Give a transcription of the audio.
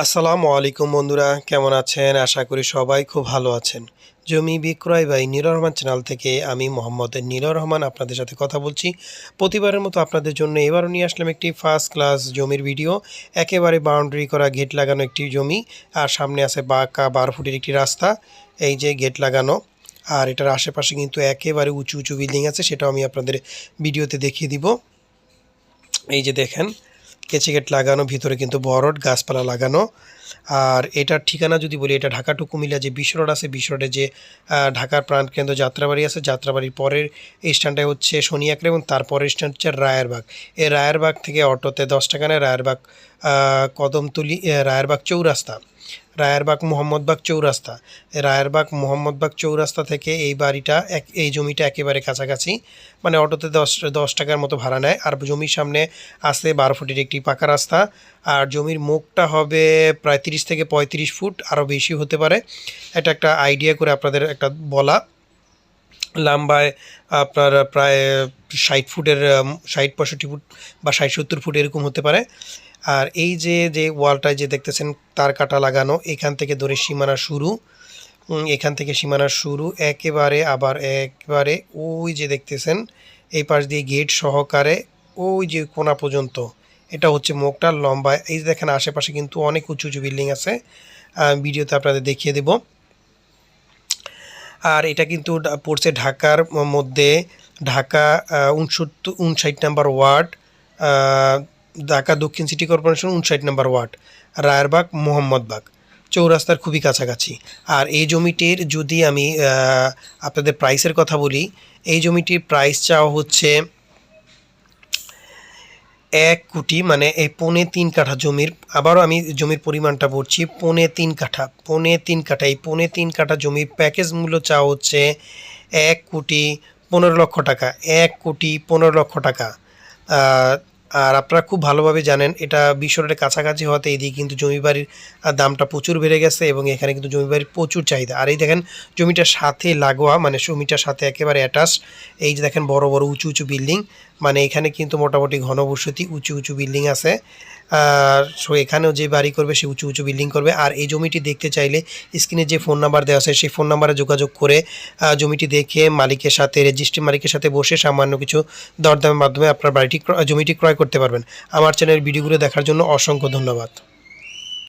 আসসালামু আলাইকুম বন্ধুরা, কেমন আছেন? আশা করি সবাই খুব ভালো আছেন। জমি বিক্রয় বাই নীলর রহমান চ্যানেল থেকে আমি মোহাম্মদ নীলর রহমান আপনাদের সাথে কথা বলছি। প্রতিবারের মতো আপনাদের জন্য এবারও নিয়ে আসলাম একটি ফার্স্ট ক্লাস জমির ভিডিও একেবারে বাউন্ডারি করা গেট লাগানো একটি জমি, আর সামনে আছে বাঁকা বারো ফুটের একটি রাস্তা, এই যে গেট লাগানো। আর এটার আশেপাশে কিন্তু একেবারে উঁচু উঁচু বিল্ডিং আছে, সেটাও আমি আপনাদের ভিডিওতে দেখিয়ে দিব। এই যে দেখেন কেচি গেট লাগানো, ভিতরে কিন্তু বরড, গাছপালা লাগানো। আর এটার ঠিকানা যদি বলি, এটা ঢাকা টু কুমিল্লা যে বিশ্ব রোড আছে বিশ্ব রোডে যে ঢাকার প্রাণকেন্দ্র যাত্রাবাড়ি আছে, যাত্রাবাড়ির পরের স্ট্যান্ডটা হচ্ছে শনিয়াকড়া এবং তারপরের স্ট্যান্ড হচ্ছে রায়েরবাগ। এই রায়েরবাগ থেকে অটোতে দশ টাকা নেয়, রায়েরবাগ কদমতুলি রায়েরবাগ চৌরাস্তা। রায়েরবাগ মোহাম্মদবাগ চৌরাস্তা। রায়েরবাগ মোহাম্মদবাগ চৌরাস্তা থেকে এই বাড়িটা এক এই জমিটা একেবারে কাছাকাছি। মানে অটোতে দশ দশ টাকার মতো ভাড়া নেয়। আর জমির সামনে আসতে বারো ফুটের একটি পাকা রাস্তা। আর জমির মুখটা হবে প্রায় তিরিশ থেকে পঁয়ত্রিশ ফুট। আরও বেশি হতে পারে। এটা একটা আইডিয়া করে আপনাদের একটা বলা। লম্বায় আপনার প্রায় ষাট ফুটের, ষাট পঁয়ষট্টি ফুট বা ষাট সত্তর ফুট এরকম হতে পারে। আর এই যে যে ওয়ালটায় যে দেখতেছেন, তার কাটা লাগানো, এখান থেকে ধরে সীমানা শুরু। এখান থেকে সীমানা শুরু, একেবারে আবার একবারে ওই যে দেখতেছেন, এই পাশ দিয়ে গেট সহকারে ওই যে কোনা পর্যন্ত। এটা হচ্ছে মুখটা লম্বা, এই যে দেখেন, আশেপাশে কিন্তু অনেক উঁচু উঁচু বিল্ডিং আছে। ভিডিওতে আপনাদের দেখিয়ে দেবো। আর এটা কিন্তু পড়ছে ঢাকার মধ্যে ঢাকা উনসত্তর উনষাট নাম্বার ওয়ার্ড ঢাকা দক্ষিণ সিটি কর্পোরেশন উনষাট নাম্বার ওয়ার্ড, রায়েরবাগ মোহাম্মদবাগ চৌরাস্তার খুবই কাছাকাছি। আর এই জমিটির যদি আমি আপনাদের প্রাইসের কথা বলি, এই জমিটির প্রাইস চাওয়া হচ্ছে এক কোটি মানে এই পৌনে তিন কাঠা জমির, আবারও আমি জমির পরিমাণটা বলছি, পৌনে তিন কাঠা, পৌনে তিন কাঠা, এই পৌনে তিন কাঠা জমির প্যাকেজ মূল্য চা হচ্ছে এক কোটি পনেরো লক্ষ টাকা, এক কোটি পনেরো লক্ষ টাকা। আর আপনারা খুব ভালোভাবে জানেন, এটা বিশ্বরের কাছাকাছি হওয়াতে এদিকে কিন্তু জমি বাড়ির দামটা প্রচুর বেড়ে গেছে এবং এখানে কিন্তু জমি বাড়ির প্রচুর চাহিদা। আর এই দেখেন, জমিটার সাথে লাগোয়া মানে জমিটার সাথে একেবারে অ্যাটাচ এই যে দেখেন বড় বড়, উঁচু উঁচু বিল্ডিং মানে এখানে কিন্তু মোটামুটি ঘনবসতি, উঁচু উঁচু বিল্ডিং আছে। আর সো এখানেও যে বাড়ি করবে, সে উঁচু উঁচু বিল্ডিং করবে। আর এই জমিটি দেখতে চাইলে স্ক্রিনে যে ফোন নাম্বার দেওয়া আছে, সেই ফোন নাম্বারে যোগাযোগ করে জমিটি দেখে, মালিকের সাথে, রেজিস্ট্রি মালিকের সাথে বসে সামান্য কিছু দরদামের মাধ্যমে আপনার বাড়িটি জমিটি ক্রয় করতে পারবেন। আমার চ্যানেলের ভিডিওগুলো দেখার জন্য অসংখ্য ধন্যবাদ।